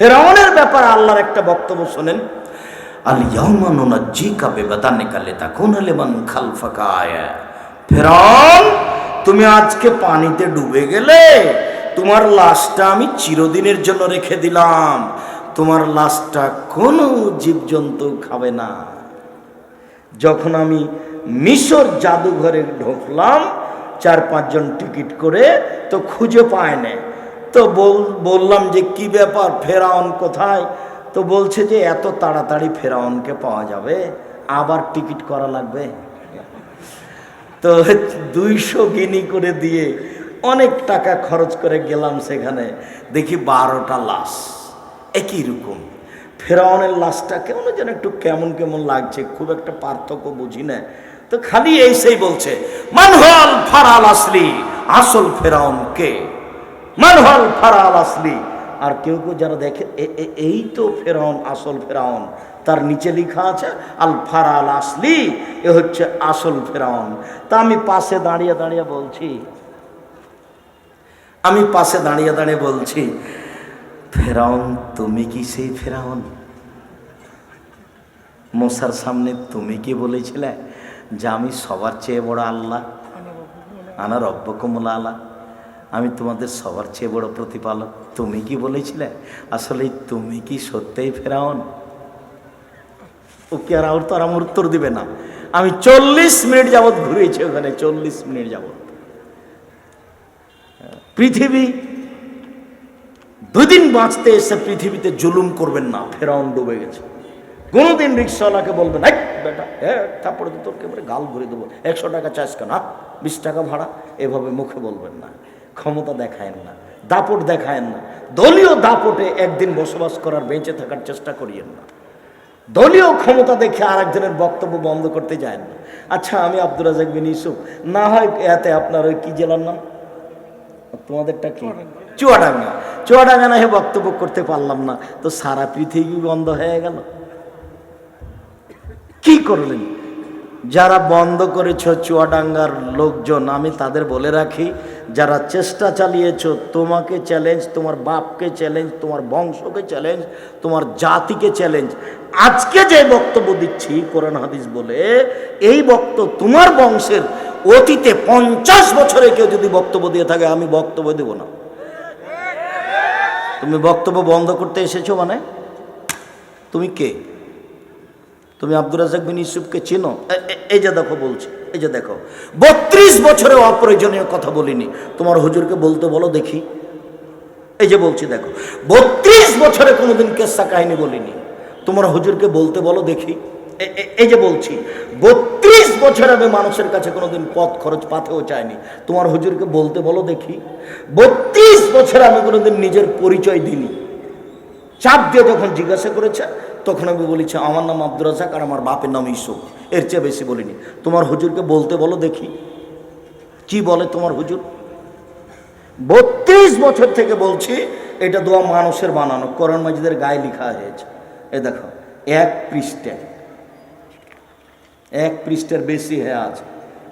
ফেরাউনের ব্যাপারে আল্লাহর একটা বক্তব্য শোনেন, আল ইয়ামানুনা জিকা বেবাদানিকা লিতাকুনা লিমান খালফাকা আয়া। ফেরাউন, তুমি আজকে পানিতে ডুবে গেলে তোমার লাশটা আমি চিরদিনের জন্য রেখে দিলাম। তোমার লাশটা কোনো জীবজন্তু খাবে না। যখন আমি মিশর জাদুঘরে ঢুকলাম, চার পাঁচজন টিকিট করে তো খুঁজে পায় না তো বল, বললাম যে কি ব্যাপার, ফেরাউন কোথায়? তো বলছে যে এত তাড়াতাড়ি ফেরাউনকে পাওয়া যাবে, আবার টিকিট করা লাগবে। তো দুইশো গিনি করে দিয়ে অনেক টাকা খরচ করে গেলাম সেখানে। দেখি বারোটা লাশ, একই রকম। ফেরাউনের লাশটা কেমন যেন একটু কেমন কেমন লাগছে, খুব একটা পার্থক্য বুঝি না। তো খালি এই সেই বলছে, মানহাল ফারাল আসলি, আসল ফেরাউন কে মানহাল ফারাল আসলি আর কেউ কেউ যারা দেখে এই তো ফেরাউন, আসল ফেরাউন। তার নিচে লেখা আছে, আল ফারাল আসলি এ হচ্ছে আসল ফেরাউন। তা আমি পাশে দাঁড়িয়ে দাঁড়িয়ে বলছি, আমি পাশে দাঁড়িয়ে দাঁড়িয়ে বলছি, ফেরাউন, তুমি কি সেই ফেরাউন? মশার সামনে তুমি কি বলেছিলে যে আমি সবার চেয়ে বড় আল্লাহ? আনা রব্বকুমুল আলা। আমি তোমাদের সবার চেয়ে বড় প্রতিপালক। তুমি কি বলেছিলে? আসলে তুমি কি সত্যিই ফেরাউন? ও কি আর তো আর আমার উত্তর দিবে না। আমি চল্লিশ মিনিট যাবৎ ঘুরেছি ওখানে, চল্লিশ মিনিট যাবৎ। পৃথিবী, দুদিন বাঁচতে এসে পৃথিবীতে জুলুম করবেন না, ফেরাউন ডুবে গেছে। কোনোদিন রিক্সাওয়ালাকে বলবেন, এই বেটা হ্যাঁ তারপরে তো তোর একেবারে গাল ভরে দেবো। একশো টাকা চাষ কেন বিশ টাকা ভাড়া? এভাবে মুখে বলবেন না। ক্ষমতা দেখায়েন না, দাপট দেখায়েন না। দলীয় দাপটে একদিন বসবাস করার বেঁচে থাকার চেষ্টা করিয়েন না। দলীয় ক্ষমতা দেখে আর একজনের বক্তব্য বন্ধ করতে যায় না। আচ্ছা আমি আব্দুল রাজাক বিন ইউসুফ। না হয় এতে আপনার ওই কি জেলার নাম? তোমাদেরটা কি? চুয়াডাঙ্গা। চুয়াডাঙ্গা না বক্তব্য করতে পারলাম না। তো সারা পৃথিবী বন্ধ হয়ে গেল। কি করলেন? যারা বন্ধ করেছ চুয়াডাঙ্গার লোকজন, আমি তাদের বলে রাখি, যারা চেষ্টা চালিয়েছ, তোমাকে চ্যালেঞ্জ তোমার বাপকে চ্যালেঞ্জ তোমার বংশকে চ্যালেঞ্জ তোমার জাতিকে চ্যালেঞ্জ আজকে যে বক্তব্য দিচ্ছি, কোরআন হাদিস বলে, এই বক্তব্য তোমার বংশের অতীতে পঞ্চাশ বছরে কেউ যদি বক্তব্য দিয়ে থাকে, আমি বক্তব্য দেব না। তুমি বক্তব্য বন্ধ করতে এসেছ মানে? তুমি কে? তুমি আব্দুর রাজাক বিন ইউসুফকে চেনো? এই যে দেখো বলছি, এই যে দেখো। বত্রিশ বছরে অপ্রয়োজনীয় কথা বলিনি। তোমার হুজুরকে বলতে বলো দেখি। এই যে বলছি দেখো, বত্রিশ বছরে কোনোদিন কেসা কাহিনী বলিনি। তোমার হুজুরকে বলতে বলো দেখি। এই যে বলছি, বত্রিশ বছর আমি মানুষের কাছে কোনোদিন পথ খরচ পাতেও চাইনি। তোমার হুজুরকে বলতে বলো দেখি। বত্রিশ বছর আমি কোনোদিন নিজের পরিচয় দিইনি। চাপ দিয়ে যখন জিজ্ঞাসা করেছে তখন আমি বলেছি, আমার নাম আব্দুর রাজাক আর আমার বাপের নাম ইসুফ এর চেয়ে বেশি বলিনি। তোমার হুজুরকে বলতে বলো দেখি। কি বলে তোমার হুজুর? বত্রিশ বছর থেকে বলছি, এটা দোয়া মানুষের বানানো। করণ মাজিদের গায়ে লিখা হয়েছে। এ দেখো, এক পৃষ্ঠে এক পৃষ্ঠের বেশি হয়ে আছে।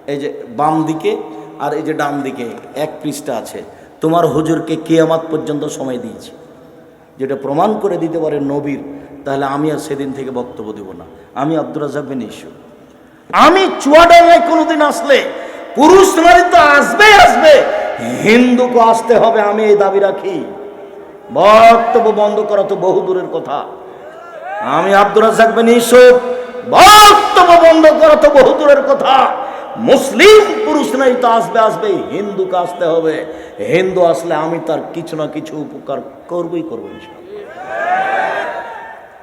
এই যে বাম দিকে আর এই যে ডান দিকে এক পৃষ্ঠা আছে। তোমার হুজুরকে কেয়ামাত পর্যন্ত সময় দিয়েছে। যেটা প্রমাণ করে দিতে পারে নবীর তাহলে আমি আর সেদিন থেকে বক্তব্য দেব না। আমি আব্দুর রাজাক বিন ইস্যু। আমি চুয়াডাঙ্গায় কোনোদিন আসলে পুরুষ নারী তো আসবে আসবে। হিন্দুকে আসতে হবে, আমি এই দাবি রাখি। বক্তব্য বন্ধ করা তো বহু দূরের কথা। আমি আব্দুর রাজাক ইউসুফ বক্তব্য বন্ধ করা তো বহু দূরের কথা। মুসলিম পুরুষ নাই তো আসবে আসবে, হিন্দুকে আসতে হবে। হিন্দু আসলে আমি তার কিছু না কিছু উপকার করবই করব ইনশাআল্লাহ।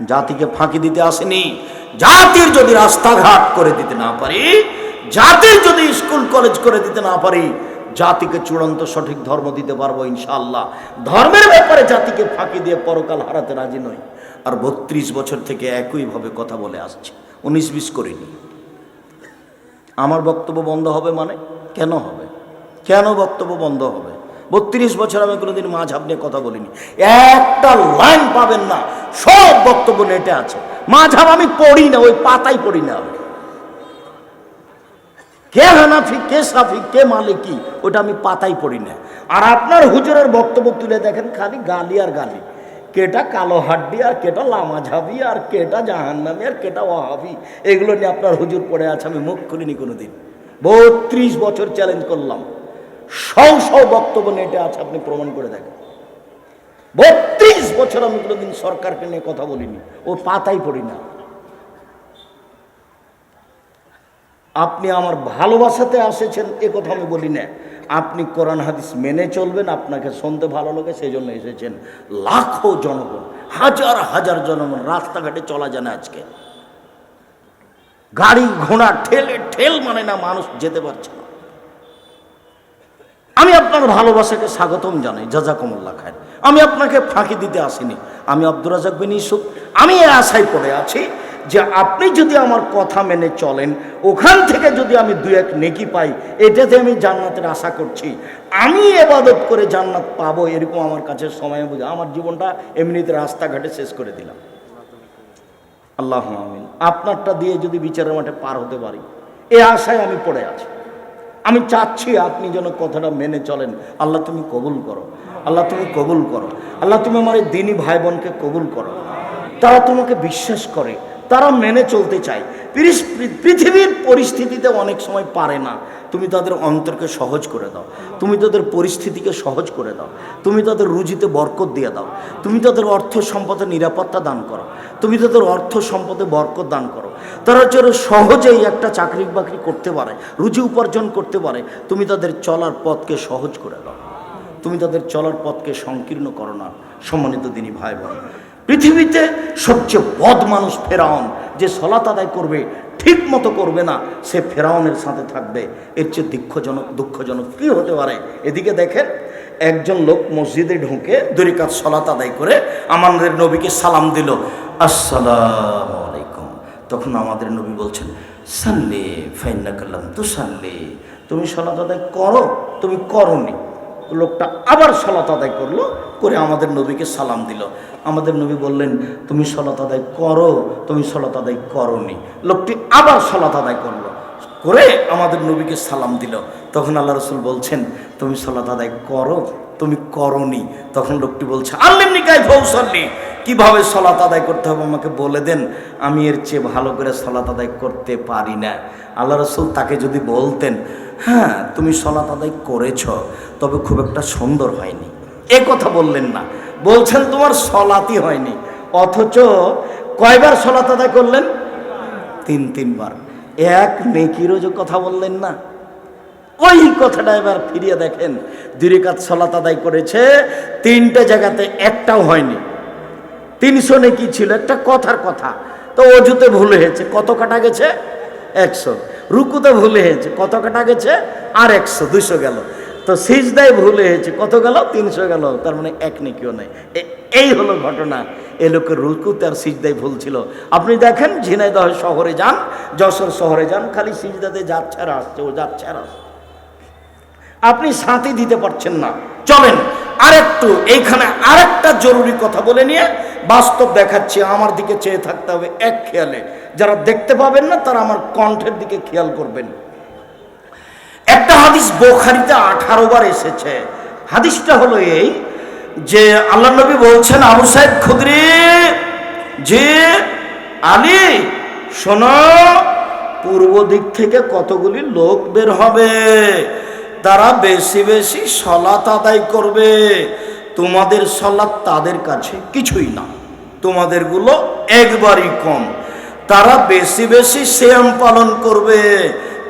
জাতিকে ফাঁকি দিতে আসেনি। জাতির যদি রাস্তাঘাট করে দিতে না পারি, জাতির যদি স্কুল, কলেজ করে দিতে না পারি, জাতিকে চূড়ান্ত সঠিক ধর্ম দিতে পারব ইনশাআল্লাহ। ধর্মের ব্যাপারে জাতিকে ফাঁকি দিয়ে পরকাল হারাতে রাজি নই। আর বত্রিশ বছর থেকে একইভাবে কথা বলে আসছে। উনিশ বিশ করিনি। আমার বক্তব্য বন্ধ হবে মানে? কেন হবে? কেন বক্তব্য বন্ধ হবে? বত্রিশ বছর আমি কোনোদিন মাঝাব নিয়ে কথা বলিনি। একটা লাইন পাবেন না, সব বক্তব্য নেটে আছে। মাঝাব আমি পড়ি না, ওই পাতাই পড়ি না আমি। কে হানাফি, কে সাফি, কে মালিকি, ওটা আমি পাতাই পড়ি না। আর আপনার হুজুরের বক্তব্য তুলে দেখেন খালি গালি আর গালি। কেটা কালো হাড্ডি আর কেটা লামা ঝাবি আর কেটা জাহান্নামি আর কেটা ওয়াহাবি, এগুলো নিয়ে আপনার হুজুর পড়ে আছে, আমি মুখ খুলিনি কোনোদিন। বত্রিশ বছর চ্যালেঞ্জ করলাম। সব সব বক্তব্য নেটে আছে, আপনি প্রমাণ করে দেখেন। বত্রিশ বছর আমি কোনোদিন সরকারকে নিয়ে কথা বলিনি, ও পাতাই পড়ি না। আপনি আমার ভালোবাসাতে আসেছেন, এ কথা আমি বলি না। আপনি কোরআন হাদিস মেনে চলবেন, আপনাকে শুনতে ভালো লাগে সেই জন্য এসেছেন লাখো জনগণ, হাজার হাজার জনগণ রাস্তাঘাটে চলা যায় না আজকে। গাড়ি ঘোড়া, ঠেলে ঠেল মানে না মানুষ যেতে পারছে আমি আপনার ভালোবাসাকে স্বাগতম জানাই জাজাকমুল্লা খায় আমি আপনাকে ফাঁকি দিতে আসিনি। আমি আব্দুর রাজাক বিন ইসুফ আমি এ আশায় পড়ে আছি যে আপনি যদি আমার কথা মেনে চলেন, ওখান থেকে যদি আমি দু এক নেকি পাই, এটাতে আমি জান্নাতের আশা করছি। আমি এবাদত করে জান্নাত পাবো এরকম আমার কাছে সময় বুঝে, আমার জীবনটা এমনিতে রাস্তাঘাটে শেষ করে দিলাম। আল্লাহ আমিন। আপনারটা দিয়ে যদি বিচারের মাঠে পার হতে পারি, এ আশায় আমি পড়ে আছি। আমি চাচ্ছি আপনি যেন কথাটা মেনে চলেন। আল্লাহ তুমি কবুল করো। আল্লাহ তুমি কবুল করো। আল্লাহ তুমি আমার এই দিনী ভাই বোনকে কবুল করো। তারা তোমাকে বিশ্বাস করে। তারা মেনে চলতে চায়। পৃথিবীর পরিস্থিতিতে অনেক সময় পারে না। তুমি তাদের অন্তরকে সহজ করে দাও। তুমি তাদের পরিস্থিতিকে সহজ করে দাও। তুমি তাদের রুজিতে বরকত দিয়ে দাও। তুমি তাদের অর্থ সম্পদে নিরাপত্তা দান করো। তুমি তাদের অর্থ সম্পদে বরকত দান করো। তারা যেন সহজেই একটা চাকরি বাকরি করতে পারে, রুজি উপার্জন করতে পারে, তুমি তাদের চলার পথকে সহজ করে দাও। তুমি তাদের চলার পথকে সংকীর্ণ করো না। সম্মানিত দিনী ভাই বোন পৃথিবীতে সবচেয়ে বদ মানুষ ফেরাউন, যে সলাত আদায় করবে, ঠিক মতো করবে না, সে ফেরাউনের সাথে থাকবে। এর চেয়ে দুঃখজনক দুঃখজনক কী হতে পারে? এদিকে দেখেন, একজন লোক মসজিদে ঢুকে দরিকাত সলাত আদায় করে আমাদের নবীকে সালাম দিল। আসসালাম আলাইকুম। তখন আমাদের নবী বলছেন, সাল্লে ফাইন্না কাল্লাম তু সাল্লে তুমি সলাত আদায় করো, তুমি করনি। লোকটা আবার সলাত আদায় করল, করে আমাদের নবীকে সালাম দিল। আমাদের নবী বললেন, তুমি সলাত আদায় করো, তুমি সলাত আদায় করনি। লোকটি আবার সলাত আদায় করল, করে আমাদের নবীকে সালাম দিল। তখন আল্লাহ রসুল বলছেন, তুমি সলাত আদায় করো, তুমি করনি। তখন লোকটি বলছে আল্লিম নিকায় ভৌসল্লি কীভাবে সলাত আদায় করতে হবে আমাকে বলে দেন? আমি এর চেয়ে ভালো করে সলাত আদায় করতে পারি না। আল্লাহ রসুল তাকে যদি বলতেন হ্যাঁ তুমি সলাত আদায় করেছ। তবে খুব একটা সুন্দর হয়নি। এ কথা বললেন না। বলছেন তোমার সলাতি হয়নি। অথচ কয়বার সলাত আদায় করলেন? তিন, তিনবার। এক নেকিরও যে কথা বললেন না। ওই কথাটা এবার ফিরিয়ে দেখেন, দুরিকাত সলাত আদায় করেছে, তিনটে জায়গাতে একটাও হয়নি। তিনশো নেকি ছিল, একটা কথার কথা। তো অজুতে ভুল হয়েছে, কত কাটা গেছে? একশো। রুকুতে ভুল হয়েছে, কত কাটা গেছে? আর একশো দুশো গেল। তো সিজদায় ভুল হয়েছে। কত গেল? তিনশো গেল। তার মানে এক নেই। এ- এই হলো ঘটনা। এ লোকের রুকুতে আর সিজদায় ভুল ছিল। আপনি দেখেন, ঝিনাইদহ শহরে যান, যশোর শহরে যান, খালি সিজদাতে যাচ্ছে আর আসছে, ও যাচ্ছে আর আসছে। আপনি সাথে দিতে পারছেন না। চলেন, আরেকটু এইখানে আরেকটা জরুরি কথা বলে নিয়ে বাস্তব দেখাচ্ছি। আমার দিকে চেয়ে থাকতে হবে এক খেয়ালে। যারা দেখতে পাবেন না, তারা আমার কণ্ঠের দিকে খেয়াল করবেন। একটা হাদিস বোখারিতে আঠারো বার এসেছে। হাদিসটা হলো এই যে আল্লাহ নবী বলছেন, আবু সাহেব খুদরি, যে আলী, শোনো, পূর্ব দিক থেকে কতগুলি লোক বের হবে, তারা বেশি বেশি সলাত আদায় করবে। তোমাদের সলাৎ তাদের কাছে কিছুই না, তোমাদেরগুলো একবারই কম। তারা বেশি বেশি শ্যাম পালন করবে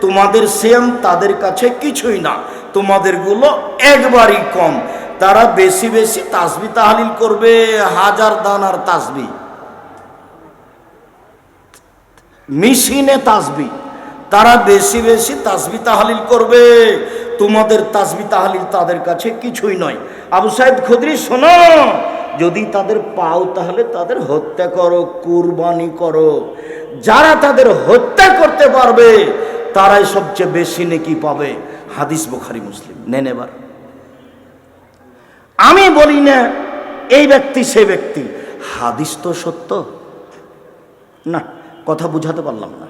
তোমাদের সেম তাদের কাছে কিছুই না। তোমাদেরগুলো একবারই কম। তারা বেশি বেশি তাসবি তাহালিল করবে, হাজার দানার তাসবি। মিশিনে তাসবি। তারা বেশি বেশি তাসবি তাহালিল করবে। তোমাদের তাসবি তাহালিল তাদের কাছে কিছুই নয়। আবু সাহেব খুদরি, শোনো! যদি তাদের পাও তাহলে তাদের হত্যা করো, কুরবানি করো। যারা তাদের হত্যা করতে পারবে তারাই সবচেয়ে বেশি নেকি পাবে। হাদিস বুখারি, মুসলিম। নেন এবার। আমি বলি না, এই ব্যক্তি, সে ব্যক্তি। হাদিস তো সত্য। না, কথা বুঝাতে পারলাম না।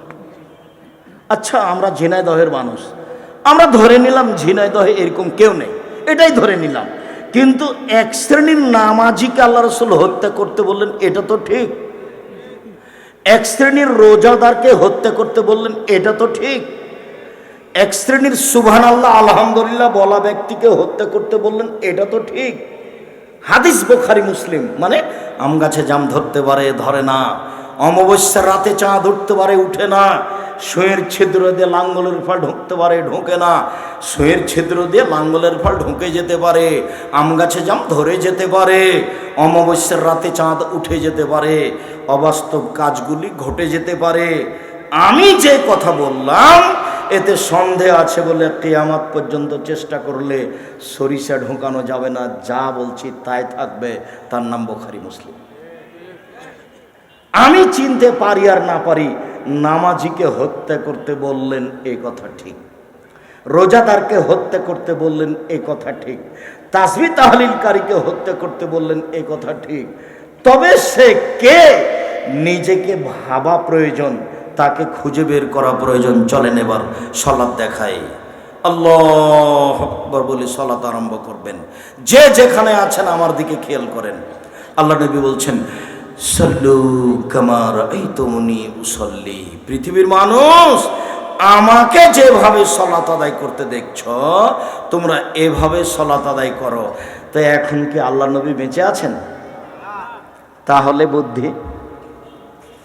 আচ্ছা আমরা ঝিনাইদহের মানুষ। আমরা ধরে নিলাম ঝিনাইদহে এরকম কেউ নেই। এটাই ধরে নিলাম। কিন্তু এক শ্রেণির নামাজিকে আল্লাহ রসুল হত্যা করতে বললেন, এটা তো ঠিক। এক শ্রেণির রোজাদারকে হত্যা করতে বললেন, এটা তো ঠিক। এক শ্রেণির সুবহান আল্লাহ আলহামদুলিল্লাহ বলা ব্যক্তিকে হত্যা করতে বললেন, এটা তো ঠিক। হাদিস বোখারি, মুসলিম মানে আম গাছে জাম ধরতে পারে, ধরে না। অমাবস্যার রাতে চাঁদ উঠতে পারে, উঠে না। সুয়ের ছিদ্র দিয়ে লাঙ্গলের ফল ঢুকতে পারে, ঢোকে না। সুয়ের ছিদ্র দিয়ে লাঙ্গলের ফল ঢুকে যেতে পারে, আম গাছে জাম ধরে যেতে পারে। অমাবস্যার রাতে চাঁদ উঠে যেতে পারে। অবাস্তব কাজগুলি ঘটে যেতে পারে। আমি যে কথা বললাম, এতে সন্দেহ আছে বলে কেয়ামাত পর্যন্ত চেষ্টা করলে সরিষা ঢোকানো যাবে না, যা বলছি তাই থাকবে। তার নাম বোখারি মুসলিম। আমি চিনতে পারি আর না পারি, নামাজিকে হত্যা করতে বললেন এই কথা ঠিক। রোজাদারকে হত্যা করতে বললেন এই কথা ঠিক। তাসবি তাহলিলকারীকে হত্যা করতে বললেন এই কথা ঠিক। তবে সে কে? নিজেকে ভাবা প্রয়োজন, তাকে খুঁজে বের করা প্রয়োজন। চলেন এবার সলাদ দেখাই। আল্লাহ আকবর বলে সলাত আরম্ভ করবেন। যে যেখানে আছেন আমার দিকে খেয়াল করেন। আল্লাহ নবী বলছেন, সল্লু কামার এই তমনি মুসল্লি পৃথিবীর মানুষ, আমাকে যেভাবে সলাত আদায় করতে দেখছ, তোমরা এভাবে সলাত আদায় করো। তো এখন কি আল্লাহ নবী বেঁচে আছেন? তাহলে বুদ্ধি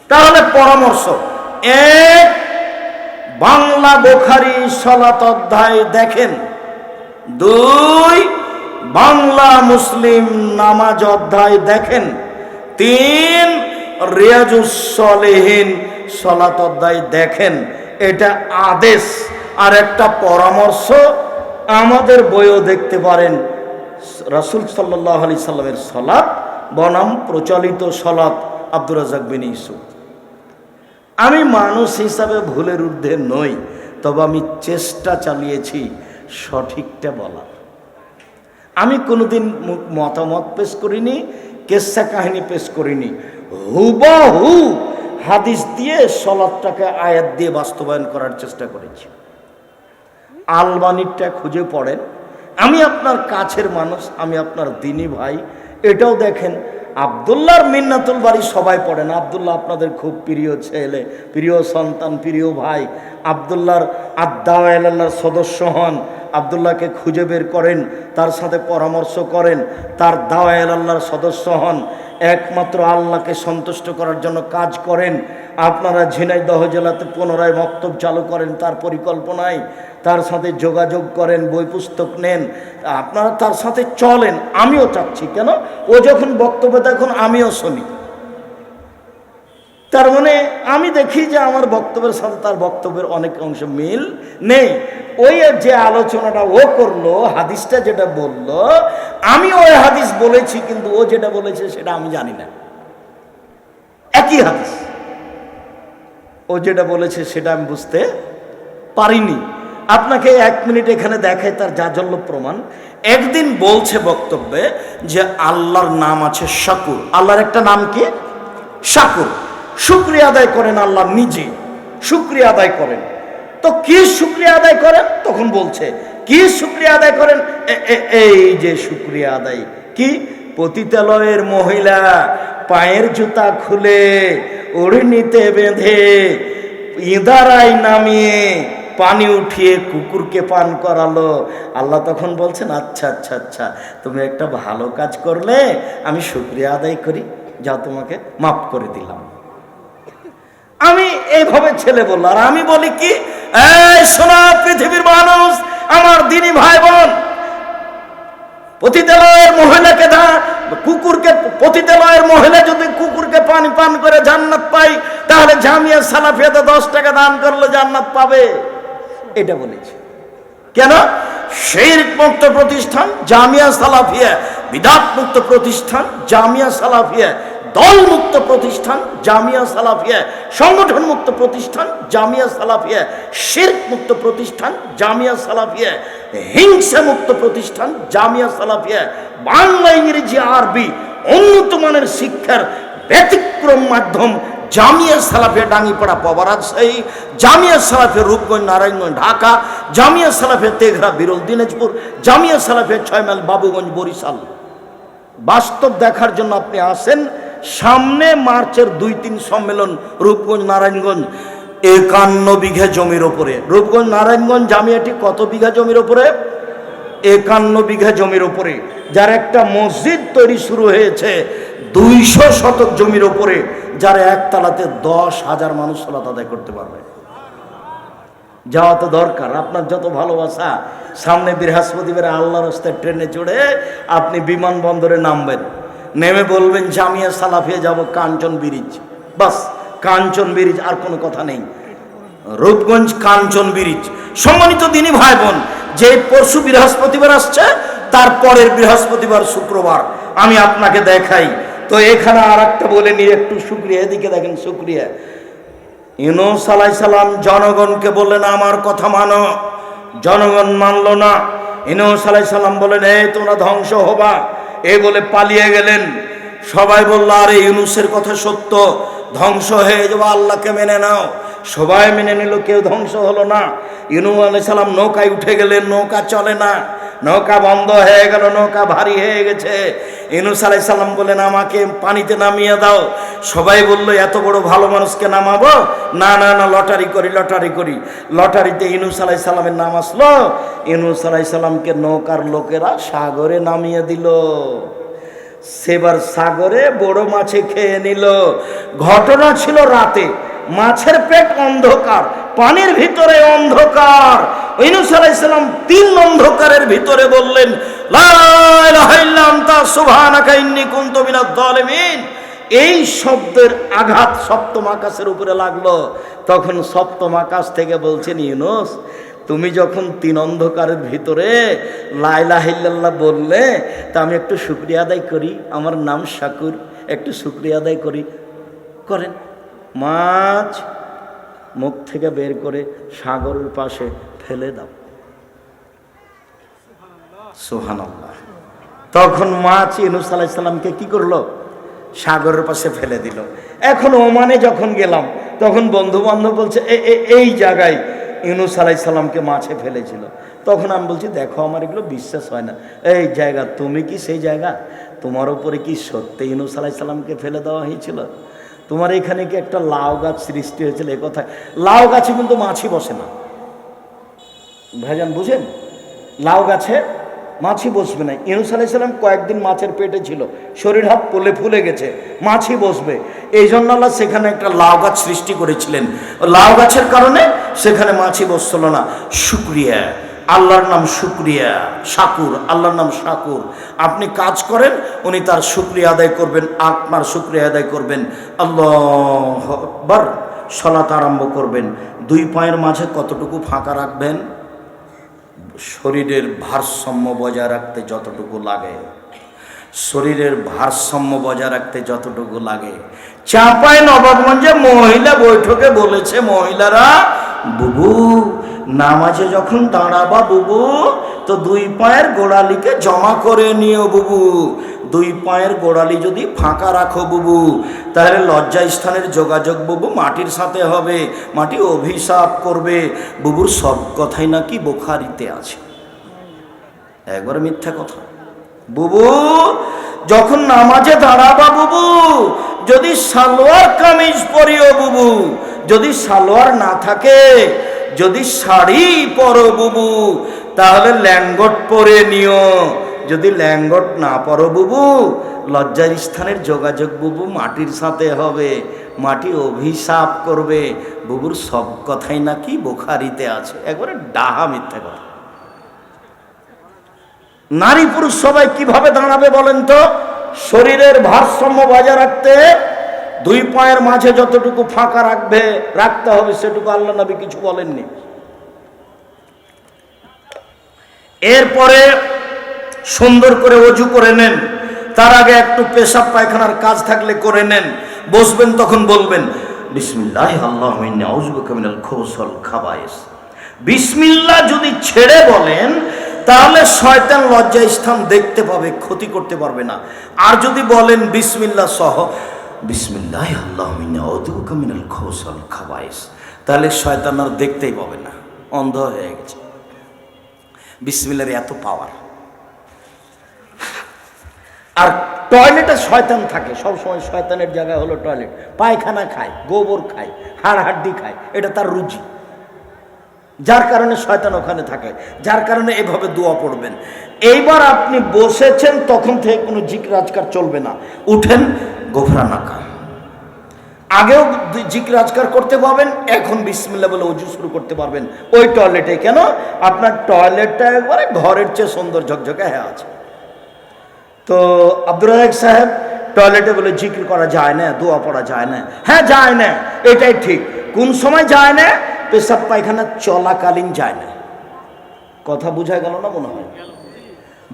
তাহলে পরামর্শ। এক বাংলা বোখারি সলাত অধ্যায় দেখেন। দুই, বাংলা মুসলিম নামাজ অধ্যায় দেখেন। তিন রিয়াজুসলেহীন সলাত অধ্যায় দেখেন। এটা আদেশ। আর একটা পরামর্শ আমাদের বইও দেখতে পারেন। রাসুল সাল্লাহ আলি সাল্লামের সলাৎ, বনাম প্রচলিত সলাৎ আব্দুর রাজাক বিন ইসুফ আমি মানুষ হিসাবে ভুলের ঊর্ধ্বে নই, তবে আমি চেষ্টা চালিয়েছি সঠিকটা বলার। আমি কোনোদিন মতামত পেশ করিনি, কেসা কাহিনী পেশ করিনি। হুবহু হাদিস দিয়ে, সলাদটাকে আয়াত দিয়ে বাস্তবায়ন করার চেষ্টা করেছি। আলবানিরটা খুঁজে পড়েন। আমি আপনার কাছের মানুষ, আমি আপনার দিনী ভাই, এটাও দেখেন আবদুল্লাহর মিন্নাতুল বাড়ি সবাই পড়েন আবদুল্লাহ আপনাদের খুব প্রিয় ছেলে, প্রিয় সন্তান, প্রিয় ভাই। আবদুল্লাহর আদাওয়াল্লাহর সদস্য হন। আবদুল্লাহকে খুঁজে বের করেন, তার সাথে পরামর্শ করেন, তার দাওয়াল আল্লাহর সদস্য হন, একমাত্র আল্লাহকে সন্তুষ্ট করার জন্য কাজ করেন। আপনারা ঝিনাইদহ জেলাতে পুনরায় মক্তব চালু করেন, তার পরিকল্পনায় তার সাথে যোগাযোগ করেন, বই পুস্তক নেন, আপনারা তার সাথে চলেন, আমিও চাচ্ছি, কেন? ও যখন বক্তব্য দেখুন আমিও শুনি তার মানে আমি দেখি যে আমার বক্তব্যের সাথে তার বক্তব্যের অনেক অংশ মিল নেই। ওই যে আলোচনাটা ও করল, হাদিসটা যেটা বলল, আমি ওই হাদিস বলেছি কিন্তু ও যেটা বলেছে সেটা আমি জানি না। একই হাদিস। ও যেটা বলেছে সেটা আমি বুঝতে পারিনি। আপনাকে এক মিনিট এখানে দেখায় তার জাজল্য প্রমাণ। একদিন বলছে বক্তব্যে যে আল্লাহর নাম আছে শাকুর। আল্লাহর একটা নাম কি? শাকুর। শুক্রিয়া আদায় করেন আল্লাহ নিজে। শুক্রিয়া আদায় করেন। তো কি শুক্রিয়া আদায় করেন? তখন বলছে, কি শুক্রিয়া আদায় করেন? এই যে শুক্রিয়া আদায়। কি? পতিতালয়ের মহিলা পায়ের জুতা খুলে ওড়নিতে বেঁধে ইঁদারাই নামিয়ে পানি উঠিয়ে কুকুরকে পান করালো। আল্লাহ তখন বলছেন আচ্ছা আচ্ছা আচ্ছা তুমি একটা ভালো কাজ করলে আমি শুক্রিয়া আদায় করি। যা তোমাকে মাফ করে দিলাম। আমি এইভাবে ছেলে বলল, আর আমি বলি কি, এই পৃথিবীর মানুষ, আমার দিনী ভাই বোন পতিতালয়ের মহিলাকে দা, কুকুরকে, পতিতালয়ের মহিলা যদি কুকুরকে পানি, পান করে জান্নাত পাই তাহলে জামিয়া সালাফিয়াতে দশ টাকা দান করলে জান্নাত পাবে। এটা বলেছি। কেন? শিরক মুক্ত প্রতিষ্ঠান, জামিয়া সালাফিয়া, বিদাত মুক্ত প্রতিষ্ঠান, জামিয়া সালাফিয়া দল মুক্ত প্রতিষ্ঠান, জামিয়া সালাফিয়া সংগঠন মুক্ত প্রতিষ্ঠান, জামিয়া সালাফিয়া শিরক মুক্ত প্রতিষ্ঠান, জামিয়া সালাফিয়া হিংসা মুক্ত প্রতিষ্ঠান, জামিয়া সালাফিয়া বাংলা ইংরেজি, আরবি, উন্নত মানের শিক্ষার ব্যতিক্রম মাধ্যম জামিয়া সালাফে ডাঙ্গিপাড়া পবা রাজশাহী জামিয়া সালাফে রূপগঞ্জ, নারায়ণগঞ্জ, ঢাকা, জামিয়া সালাফে তেঘরা, বিরল দিনাজপুর, জামিয়া সালাফে ছয় মাইল বাবুগঞ্জ, বরিশাল। বাস্তব দেখার জন্য আপনি আসেন সামনে মার্চের দুই তিন সম্মেলন রূপগঞ্জ নারায়ণগঞ্জ। একান্ন বিঘা জমির ওপরে। রূপগঞ্জ নারায়ণগঞ্জ জামিয়াটি কত বিঘা জমির ওপরে? একান্ন বিঘা জমির ওপরে। যার একটা মসজিদ তৈরি শুরু হয়েছে দুইশো শতক জমির ওপরে, যার একতলাতে দশ হাজার মানুষ সলাত আদায় করতে পারবে। যাওয়া তো দরকার, আপনার যত ভালোবাসা, সামনে বৃহস্পতিবার আল্লাহ রাস্তায় ট্রেনে চড়ে আপনি বিমানবন্দরে নামবেন। নেমে বলবেন, জামিয়া সালাফিয়া যাব কাঞ্চন ব্রিজ। বাস, কাঞ্চন ব্রিজ, আর কোনো কথা নেই। রূপগঞ্জ কাঞ্চন ব্রিজ। সম্মানিত দিনী ভাই বোন যে পরশু বৃহস্পতিবার আসছে, তার পরের বৃহস্পতিবার শুক্রবার। আমি আপনাকে দেখাই। তো এখানে আর একটা বলে নিয়ে একটু শুক্রিয়া। এদিকে দেখেন, শুক্রিয়া। ইউনুস আলাই সালাম, জনগণকে বললেন, আমার কথা মানো। জনগণ মানলো না। ইনুস আলাই সালাম বলেন এই তোমরা ধ্বংস হবা। এই বলে পালিয়ে গেলেন। সবাই বলল, আরে, ইউনুসের কথা সত্য। ধ্বংস হয়ে যাব আল্লাহকে মেনে নাও। সবাই মেনে নিল, কেউ ধ্বংস হলো না। ইনু আলাই সালাম নৌকায় উঠে গেলেন, নৌকা চলে না। নৌকা বন্ধ হয়ে গেল, নৌকা ভারী হয়ে গেছে। ইনুস আলাই সাল্লাম বলেন আমাকে পানিতে নামিয়ে দাও। সবাই বলল, এত বড় ভালো মানুষকে নামাবো? না না না, লটারি করি লটারি করি। লটারিতে ইনুস আলাই সাল্লামের নাম আসলো। ইনুস আলাই সাল্লামকে নৌকার লোকেরা সাগরে নামিয়ে দিল। সেবার সাগরে বড় মাছে খেয়ে নিল। ঘটনা ছিল রাতে। মাছের পেট অন্ধকার, পানির ভিতরে অন্ধকার। ইনুস আলাইসাল্লাম তিন অন্ধকারের ভিতরে বললেন এই শব্দের আঘাত সপ্তম আকাশের উপরে লাগল। তখন সপ্তম আকাশ থেকে বলছেন, ইউনুস, তুমি যখন তিন অন্ধকারের ভিতরে লাইলা হিল্লাল্লাহ বললে, তা আমি একটু শুক্রিয়া আদায় করি, আমার নাম শাকুর, একটু শুক্রিয়া আদায় করি, করেন। মাছ মুখ থেকে বের করে সাগরের পাশে ফেলে দাও। সোহান তখন মাছ ইনুস আলাইসাল্লামকে কি করল? সাগরের পাশে ফেলে দিল। এখন ওমানে যখন গেলাম, তখন বন্ধু বান্ধব বলছে, "এ- এ- এই জায়গায় ইউনুস আলাই সাল্লামকে মাছে ফেলেছিল। তখন আমি বলছি, দেখো, আমার এগুলো বিশ্বাস হয় না। এই জায়গা, তুমি কি সেই জায়গা? তোমার উপরে কি সত্যি ইউনুস আলাই সাল্লামকে ফেলে দেওয়া হয়েছিল? তোমার এখানে কি একটা লাউ গাছ সৃষ্টি হয়েছিল? এ কথা লাউ গাছে কিন্তু মাছি বসে না। ভাইজান, বুঝেন? লাউ গাছে মাছি বসবে না। আলাইসাল্লাম কয়েকদিন মাছের পেটে ছিল, শরীর হাত পলে ফুলে গেছে, মাছি বসবে। এই জন্য আল্লাহ সেখানে একটা লাউ গাছ সৃষ্টি করেছিলেন। লাউ গাছের কারণে সেখানে মাছি বসছিল না। শুক্রিয়া। আল্লাহর নাম শুক্রিয়া, শাকুর, আল্লাহর নাম শাকুর। আপনি কাজ করেন, উনি তার শুক্রিয়া আদায় করবেন, আপনার শুক্রিয়া আদায় করবেন। আল্লাহ বার সলাত আরম্ভ করবেন। দুই পায়ের মাঝে কতটুকু ফাঁকা রাখবেন? শরীরের ভারসাম্য বজায় রাখতে যতটুকু লাগে। শরীরের ভারসাম্য বজায় রাখতে যতটুকু লাগে। চাপায় নবাবগঞ্জে মহিলা বৈঠকে বলেছে, মহিলারা, বুবু নামাজে যখন দাঁড়াবা বুবু, তো দুই পায়ের গোড়ালিকে জমা করে নিও বুবু। দুই পায়ের গোড়ালি যদি ফাঁকা রাখো বুবু, তাহলে লজ্জা স্থানের যোগাযোগ বুবু মাটির সাথে হবে, মাটি অভিশাপ করবে। বুবুর সব কথাই নাকি বোখারিতে আছে। একবার মিথ্যা কথা। বুবু, যখন নামাজে দাঁড়াবা বুবু, যদি সালোয়ার কামিজ পরিও বুবু, যদি সালোয়ার না থাকে যদি শাড়ি পরো বুবু, তাহলে ল্যাঙ্গট পরে নিও। যদি ল্যাঙ্গট না পরো বুবু, লজ্জার স্থানের যোগাযোগ বুবু মাটির সাথে হবে, মাটি অভিশাপ করবে। বুবুর সব কথাই নাকি বোখারিতে আছে, একবারে ডাহা মিথ্যা কথা। নারী পুরুষ সবাই কীভাবে দাঁড়াবে বলেন তো? শরীরের ভারসাম্য বজায় রাখতে দুই পায়ের মাঝে যতটুকু ফাঁকা রাখবে, রাখতে হবে, সেটুকু আল্লাহ নবী কিছু বলেননি। এরপরে সুন্দর করে অজু করে নেন। তার আগে একটু পেশাব পায়খানার কাজ থাকলে করে নেন। বসবেন তখন বলবেন আল্লাহ খাবায়েস বিসমিল্লাহ যদি ছেড়ে বলেন, তাহলে শয়তান লজ্জা স্থান দেখতে পাবে, ক্ষতি করতে পারবে না। আর যদি বলেন বিসমিল্লা সহ বিসমিল্লাহ আল্লাহ মিনাল খোসল খাবাইস। তাহলে শয়তান আর দেখতেই পাবে না, অন্ধ হয়ে গেছে। বিসমিল্লার এত পাওয়ার আর টয়লেটে শয়তান থাকে সব সময় শয়তানের জায়গা হলো টয়লেট পায়খানা খায়, গোবর খায় হাড় হাড্ডি খায়, এটা তার রুচি। যার কারণে শয়তান ওখানে থাকে, যার কারণে এভাবে দোয়া পড়বেন। এইবার আপনি বসেছেন, তখন থেকে কোনো জিক রাজকার চলবে না। উঠেন গোফরা নাকা আগেও দুই জিক রাজকার করতে পারবেন, এখন বিসমিল্লা বলে উজু শুরু করতে পারবেন। ওই টয়লেটে কেন? আপনার টয়লেটটা একবারে ঘরের চেয়ে সুন্দর ঝকঝকে হ্যাঁ আছে। তো আব্দুর রাজাক সাহেব টয়লেটে বলে জিকির করা যায় না, দোয়া পড়া যায় না। হ্যাঁ যায় না, এটাই ঠিক। কোন সময় যায় না? পেশাব পায়খানা চলাকালীন যায় না। কথা বোঝা গেল না মনে হয়?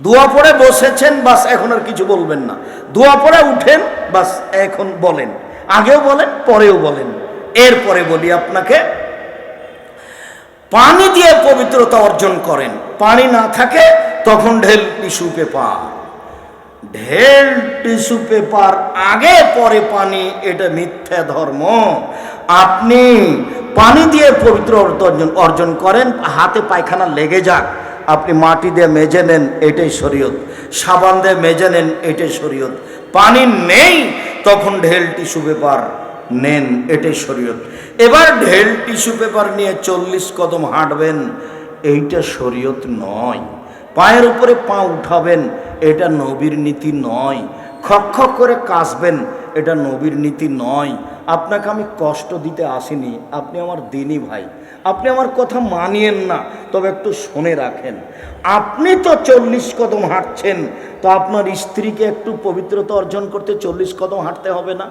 দোয়া পড়ে বসেছেন, বাস এখন আর কিছু বলবেন না। দোয়া পড়ে উঠেন, বাস এখন বলেন। আগেও বলেন, পরেও বলেন। এরপরে বলি আপনাকে, পানি দিয়ে পবিত্রতা অর্জন করেন। পানি না থাকে, তখন ঢেল টিস্যু পেপার। ঢেল টিস্যু পেপার আগে, পরে পানি, এটা মিথ্যা ধর্ম। আপনি পানি দিয়ে পবিত্র অর্জন অর্জন করেন, হাতে পায়খানা লেগে যাক। আপনি মাটি দিয়ে মেজে নেন, এটাই শরীয়ত। সাবান দিয়ে মেজে নেন, এটাই শরীয়ত। পানি নেই, তখন ঢেল টিস্যু পেপার নেন, এটাই শরীয়ত। এবার ঢেল টিস্যু পেপার নিয়ে চল্লিশ কদম হাঁটবেন, এইটা শরীয়ত নয়। পায়ের উপরে পা উঠাবেন, এটা নবীর নীতি নয়। খক করে কাশবেন এটা নবীর নীতি নয়। আপনাকে আমি কষ্ট দিতে আসিনি। আপনি আমার দিনই ভাই। আপনি আমার কথা মানিয়েন না, তবে একটু শুনে রাখেন। আপনি তো চল্লিশ কদম হাঁটছেন, তো আপনার স্ত্রীকে একটু পবিত্রতা অর্জন করতে চল্লিশ কদম হাঁটতে হবে না?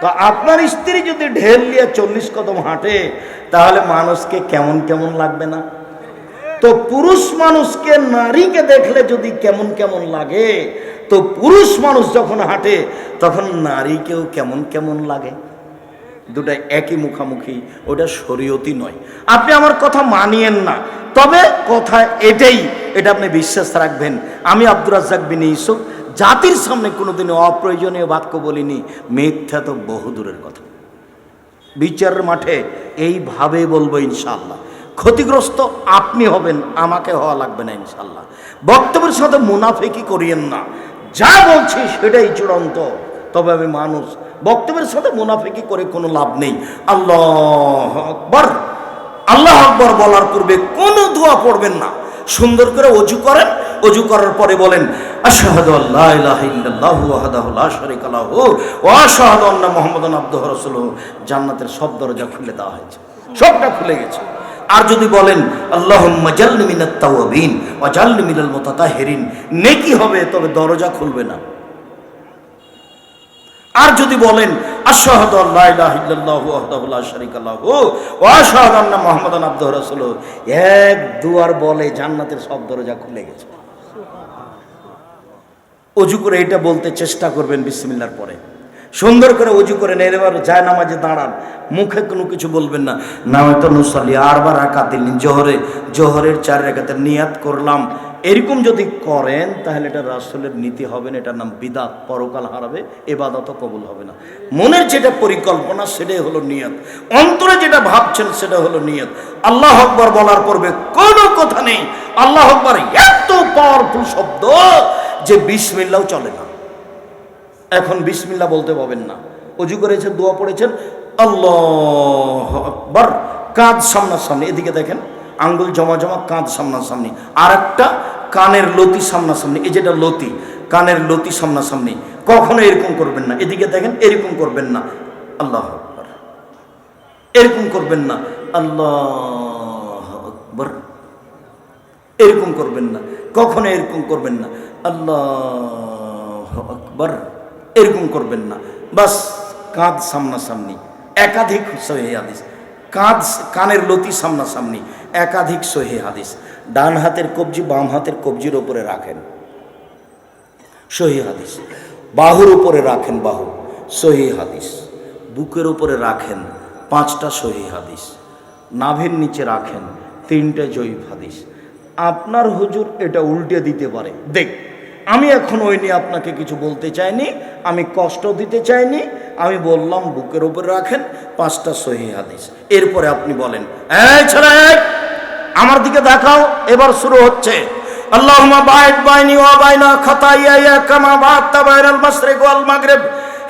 তো আপনার স্ত্রী যদি ঢেল নিয়ে চল্লিশ কদম হাঁটে, তাহলে মানুষকে কেমন কেমন লাগবে না? তো পুরুষ মানুষকে নারীকে দেখলে যদি কেমন কেমন লাগে, তো পুরুষ মানুষ যখন হাঁটে, তখন নারীকেও কেমন কেমন লাগে? দুটা একই মুখামুখি, ওটা শরীয়তি নয়। আপনি আমার কথা মানিয়েন না, তবে কথা এটাই, এটা আপনি বিশ্বাস রাখবেন। আমি আব্দুর রাজ্জাক বিন ইসুফ জাতির সামনে কোনোদিনও অপ্রয়োজনীয় বাক্য বলিনি, মিথ্যা তো বহু দূরের কথা। বিচারের মাঠে এইভাবে বলব ইনশাল্লাহ ক্ষতিগ্রস্ত আপনি হবেন, আমাকে হওয়া লাগবে না ইনশাল্লাহ বক্তব্যের সাথে মুনাফেকি করিয়েন না। যা বলছি সেটাই চূড়ান্ত। তবে আমি মানুষ, বক্তব্যের সাথে মুনাফেকি করে কোনো লাভ নেই। আল্লাহ আকবর। আল্লাহ আকবর বলার পূর্বে কোনো দোয়া পড়বেন না। সুন্দর করে অজু করেন। অজু করার পরে বলেন, আশহাদু আল্লা ইলাহা ইল্লাল্লাহু ওয়াহদাহু লা জান্নাতের সব দরজা খুলে দেওয়া হয়েছে। সবটা খুলে গেছে। আর যদি বলেন আল্লাহ মুতাতাহিরিন নেকি হবে, তবে দরজা খুলবে না। আর যদি বলেন এক দুয়ার বলে জান্নাতের সব দরজা খুলে গেছে। অজু করে এটা বলতে চেষ্টা করবেন বিসমিল্লার পরে। সুন্দর করে অজু করে নেন এবার যায় নামাজে দাঁড়ান। মুখে কোনো কিছু বলবেন না। না হয়তো নুসালি আরবার রাকাত দিলেন জোহরে, জোহরের চার রেখাতে নিয়াত করলাম। এরকম যদি করেন, তাহলে এটা রাসুলের নীতি হবে না, এটার নাম বিদাত, পরকাল হারাবে এবাদত কবুল হবে না। মনের যেটা পরিকল্পনা, সেটাই হলো নিয়ত। অন্তরে যেটা ভাবছেন, সেটা হলো নিয়ত। আল্লাহ আকবর বলার পূর্বে কোনো কথা নেই। আল্লাহ আকবর এত পাওয়ারফুল শব্দ যে বিসমিল্লাও চলে না। এখন বিসমিল্লা বলতে পাবেন না। অজু করেছেন, দোয়া পড়েছেন, আল্লাহ আকবর, কাঁধ সামনাসামনি, এদিকে দেখেন, আঙ্গুল জমা জমা, কাঁধ সামনাসামনি আর একটা কানের লতি সামনাসামনি, এই যেটা লতি, কানের লতি সামনাসামনি, কখনো এরকম করবেন না। এদিকে দেখেন, এরকম করবেন না। আল্লাহ আকবর। এরকম করবেন না। আল্লাহ আকবর। এরকম করবেন না। কখনো এরকম করবেন না। আল্লাহ আকবর। এরকম করবেন না। বাস, কাঁধ সামনাসামনি। একাধিক সহি হাদিস। কাঁধ কানের লতি সামনাসামনি। একাধিক সহি হাদিস। ডান হাতের কবজি বাম হাতের কবজির ওপরে রাখেন। সহি হাদিস। বাহুর উপরে রাখেন বাহু। সহি হাদিস। বুকের উপরে রাখেন পাঁচটা সহি হাদিস। নাভের নিচে রাখেন তিনটে জয়ীফ হাদিস। আপনার হুজুর এটা উল্টে দিতে পারে। দেখ। আমি এখন ওই নিয়ে আপনাকে কিছু বলতে চাইনি, আমি কষ্ট দিতে চাইনি, আমি বললাম বুকের উপরে রাখেন, পাঁচটা সহি হাদিস। এরপরে আপনি বলেন, এই ছেলে, আমার দিকে দেখাও, এবার শুরু হচ্ছে। আল্লাহুম্মা বাইদ বাইনি ওয়া বাইনা খাতাইয়া কামা বাদতা বাইনাল মাশরিক ওয়াল মাগরিব।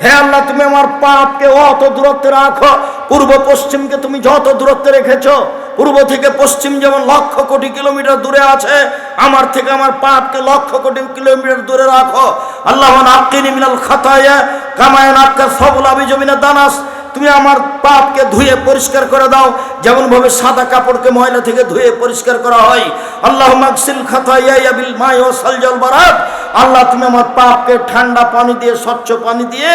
হে আল্লাহ, তুমি আমার পাপকে অত দূরত্বে রাখো, পূর্ব পশ্চিমকে তুমি যত দূরত্বে রেখেছো, পূর্ব থেকে পশ্চিম যেমন লক্ষ কোটি কিলোমিটার দূরে আছে আমার থেকে আমার পাপকে লক্ষ কোটি কিলোমিটার দূরে রাখো। আল্লাহ মিনাল খাতায়া কামায় নাক্কা সবল আবিজমিনা দানাস। তুমি আমার পাপকে ধুয়ে পরিষ্কার করে দাও। যেমন ভাবে সাদা কাপড়কে ময়লা থেকে ধুয়ে পরিষ্কার করা হয়। আল্লাহ মাকসিল খাতাইয়া বিল মাই ও সালজল বারাত। আল্লাহ, তুমি আমার পাপকে ঠান্ডা পানি দিয়ে, স্বচ্ছ পানি দিয়ে,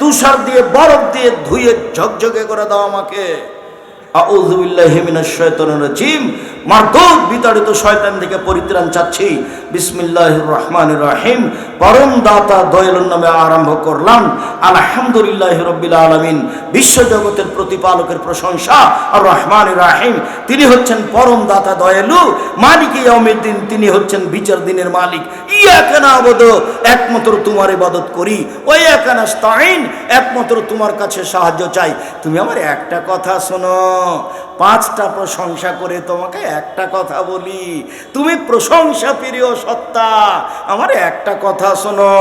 তুষার দিয়ে, বরফ দিয়ে ধুয়ে ঝকঝকে করে দাও আমাকে। শয়তান পরিত্রাণ চাচ্ছি। পরম দাতা নামে আরম্ভ করলাম। আলহামদুলিল্লাহি রাব্বিল আলামিন। বিশ্ব জগতের প্রতিপালকের প্রশংসা। আর রহমানির রহিম। তিনি হচ্ছেন পরম দাতা দয়ালু। মালিক ইয়াউমিদ্দিন, তিনি হচ্ছেন বিচার দিনের মালিক। ইয়াকা নাবুদু, একমাত্র তোমার ইবাদত করি। ওই ইয়াকা নাস্তাইন একমাত্র তোমার কাছে সাহায্য চাই। তুমি আমার একটা কথা শোনো। পাঁচটা প্রশংসা করে তোমাকে একটা কথা বলি। তুমি প্রশংসা প্রিয় সত্তা, আমার একটা কথা শোনো।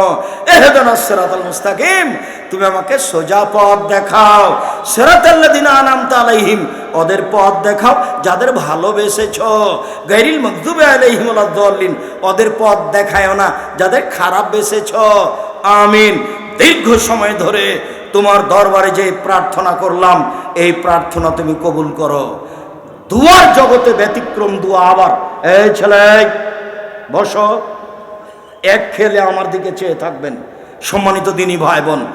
এহেদানা সেরাতাল মুস্তাকিম, তুমি আমাকে সোজা পথ দেখাও। সেরাতাল্লাদিন আনাম তালাইহিম ওদের পথ দেখাও, যাদের ভালোবেসেছ। গাইরিল মকদুবে আলাইহিম আলাদ্দাল্লিন ওদের পথ দেখায়ও না, যাদের খারাপ বেসেছ। আমিন। দীর্ঘ সময় ধরে তোমার দরবারে যে প্রার্থনা করলাম, এই প্রার্থনা তুমি কবুল করো। দুয়ার জগতে ব্যতিক্রম দুয়া আবার। এই ছেলে, বসো। এক খেলে আমার দিকে চেয়ে থাকবেন, সম্মানিত দিনী ভাই বোন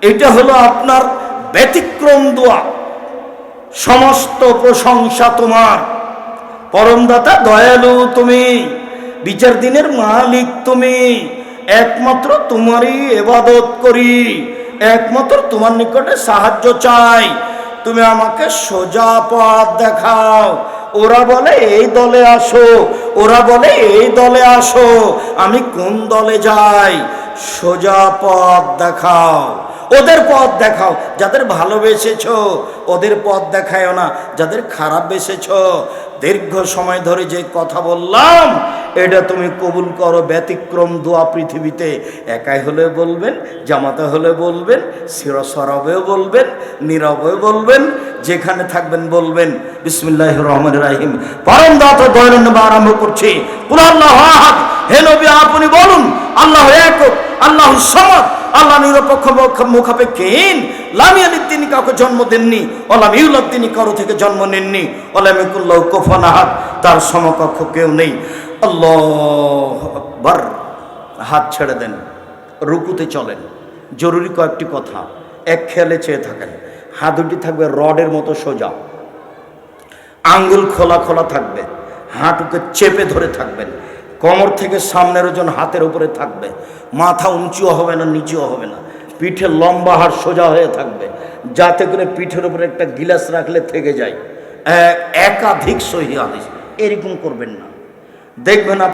এটা হলো আপনার ব্যতিক্রম দোয়া। সমস্ত প্রশংসা তোমার। পরমদাতা, দয়ালু তুমি। বিচার দিনের মালিক তুমি। একমাত্র তোমারই এবাদত করি। একমাত্র তোমার নিকটে সাহায্য চাই। তুমি আমাকে সোজা পথ দেখাও। ওরা বলে, এই দলে আসো। ওরা বলে, এই দলে আসো। আমি কোন দলে যাই? সোজা পথ দেখাও। ওদের পথ দেখাও। যাদের ভালোবেসেছ, ওদের পথ দেখায়ও না। যাদের খারাপ বেসেছ, দীর্ঘ সময় ধরে যে কথা বললাম, এটা তুমি কবুল করো, ব্যতিক্রম দোয়া পৃথিবীতে। একাই হলে বলবেন, জামাতে হলে বলবেন সরবেও বলবেন, নীরবেও বলবেন, যেখানে থাকবেন বলবেন বিসমিল্লাহ রহমান রাহিম। পরম দাত দৈনন্দিন আরম্ভ করছি। আহাদ। হে নবী, আপনি বলুন, আল্লাহ একক, আল্লাহ সমদ, আল্লাহ নিরপেক্ষ মুখ- মুখাপেক্ষহীন লামিয়ালি তিনি কাউকে জন্ম দেননি ওলাম ইউলাদ তিনি কারও থেকে জন্ম নেননি ওলাম ইকুল্লাহ কোফানাহাত তার সমকক্ষ কেউ নেই। আল্লাহ আকবার। হাত ছেড়ে দেন, রুকুতে চলেন। জরুরি কয়েকটি কথা, এক খেয়ালে চেয়ে থাকেন। হাত দুটি থাকবে রডের মতো সোজা। আঙ্গুল খোলা খোলা থাকবে, হাঁটুকে চেপে ধরে থাকবেন। কোমর থেকে সামনের ওজন হাতের উপরে থাকবে। মাথা উঁচুও হবে না, নিচুও হবে না। পিঠে লম্বা হাড় সোজা হয়ে থাকবে। যাতে করে পিঠের উপরে একটা গিলাস রাখলে থেকে যায়। এক- একাধিক সহি আদেশ এরকম করবেন না। দেখবেন